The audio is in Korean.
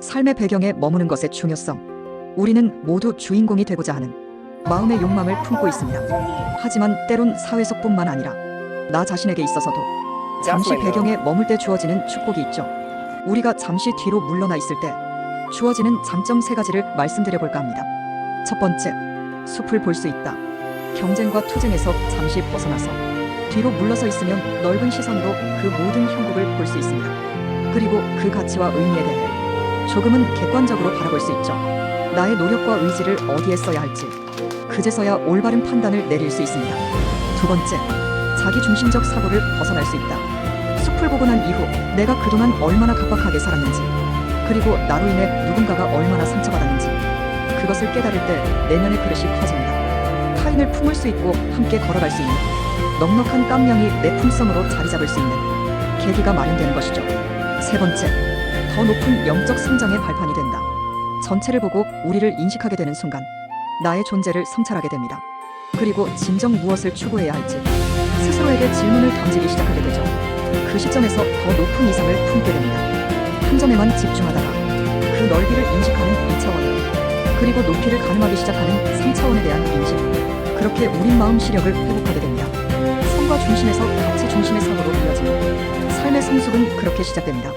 삶의 배경에 머무는 것의 중요성. 우리는 모두 주인공이 되고자 하는 마음의 욕망을 품고 있습니다. 하지만 때론 사회 속뿐만 아니라 나 자신에게 있어서도 잠시 배경에 머물 때 주어지는 축복이 있죠. 우리가 잠시 뒤로 물러나 있을 때 주어지는 장점 세 가지를 말씀드려 볼까 합니다. 첫 번째, 숲을 볼 수 있다. 경쟁과 투쟁에서 잠시 벗어나서 뒤로 물러서 있으면 넓은 시선으로 그 모든 형국을 볼 수 있습니다. 그리고 그 가치와 의미에 대해 조금은 객관적으로 바라볼 수 있죠. 나의 노력과 의지를 어디에 써야 할지 그제서야 올바른 판단을 내릴 수 있습니다. 두 번째, 자기 중심적 사고를 벗어날 수 있다. 숲을 보고 난 이후 내가 그동안 얼마나 각박하게 살았는지 그리고 나로 인해 누군가가 얼마나 상처받았는지 그것을 깨달을 때 내면의 그릇이 커집니다. 타인을 품을 수 있고 함께 걸어갈 수 있는 넉넉한 깜냥이 내 품성으로 자리 잡을 수 있는 계기가 마련되는 것이죠. 세 번째, 더 높은 영적 성장의 발판이 된다. 전체를 보고 우리를 인식하게 되는 순간 나의 존재를 성찰하게 됩니다. 그리고 진정 무엇을 추구해야 할지 스스로에게 질문을 던지기 시작하게 되죠. 그 시점에서 더 높은 이상을 품게 됩니다. 한 점에만 집중하다가 그 넓이를 인식하는 2차원으로 그리고 높이를 가늠하기 시작하는 3차원에 대한 인식 그렇게 우린 마음 시력을 회복하게 됩니다. 성과 중심에서 가치 중심의 사고로 이어지는 삶의 성숙은 그렇게 시작됩니다.